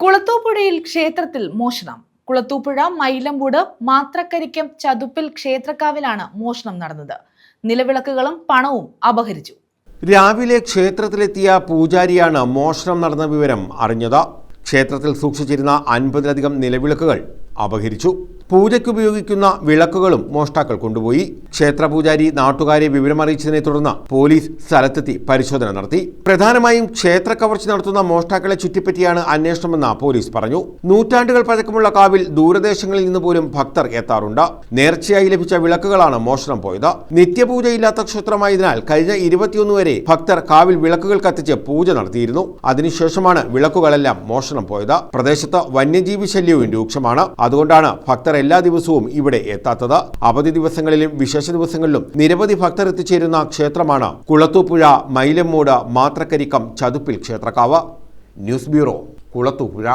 കുളത്തൂപ്പുഴയിൽ ക്ഷേത്രത്തിൽ മോഷണം. കുളത്തൂപ്പുഴ മൈലമ്പൂട് മാത്രക്കരിക്കം ചതുപ്പിൽ ക്ഷേത്രക്കാവിലാണ് മോഷണം നടന്നത്. നിലവിളക്കുകളും പണവും അപഹരിച്ചു. രാവിലെ ക്ഷേത്രത്തിലെത്തിയ പൂജാരിയാണ് മോഷണം നടന്ന വിവരം അറിഞ്ഞത്. ക്ഷേത്രത്തിൽ സൂക്ഷിച്ചിരുന്ന അൻപതിലധികം നിലവിളക്കുകൾ അപഹരിച്ചു. പൂജയ്ക്കുപയോഗിക്കുന്ന വിളക്കുകളും മോഷ്ടാക്കൾ കൊണ്ടുപോയി. ക്ഷേത്രപൂജാരി നാട്ടുകാരെ വിവരമറിയിച്ചതിനെ തുടർന്ന് പോലീസ് സ്ഥലത്തെത്തി പരിശോധന നടത്തി. പ്രധാനമായും ക്ഷേത്ര കവർച്ച നടത്തുന്ന മോഷ്ടാക്കളെ ചുറ്റിപ്പറ്റിയാണ് അന്വേഷണമെന്ന് പോലീസ് പറഞ്ഞു. നൂറ്റാണ്ടുകൾ പഴക്കമുള്ള കാവിൽ ദൂരദേശങ്ങളിൽ നിന്ന് പോലും ഭക്തർ എത്താറുണ്ട്. നേർച്ചയായി ലഭിച്ച വിളക്കുകളാണ് മോഷണം പോയത്. നിത്യപൂജയില്ലാത്ത ക്ഷേത്രമായതിനാൽ കഴിഞ്ഞ ഇരുപത്തിയൊന്ന് വരെ ഭക്തർ കാവിൽ വിളക്കുകൾ കത്തിച്ച് പൂജ നടത്തിയിരുന്നു. അതിനുശേഷമാണ് വിളക്കുകളെല്ലാം മോഷണം പോയത്. പ്രദേശത്ത് വന്യജീവി ശല്യവും രൂക്ഷമാണ്. അതുകൊണ്ടാണ് ഭക്തർ എല്ലാ ദിവസവും ഇവിടെ എത്താത്തത്. അവധി ദിവസങ്ങളിലും വിശേഷ ദിവസങ്ങളിലും നിരവധി ഭക്തർ എത്തിച്ചേരുന്ന ക്ഷേത്രമാണ് കുളത്തൂപ്പുഴ മൈലമ്മൂട് മാത്രക്കരിക്കം ചതുപ്പിൽ ക്ഷേത്രക്കാവ്. News bureau Kulathupuzha.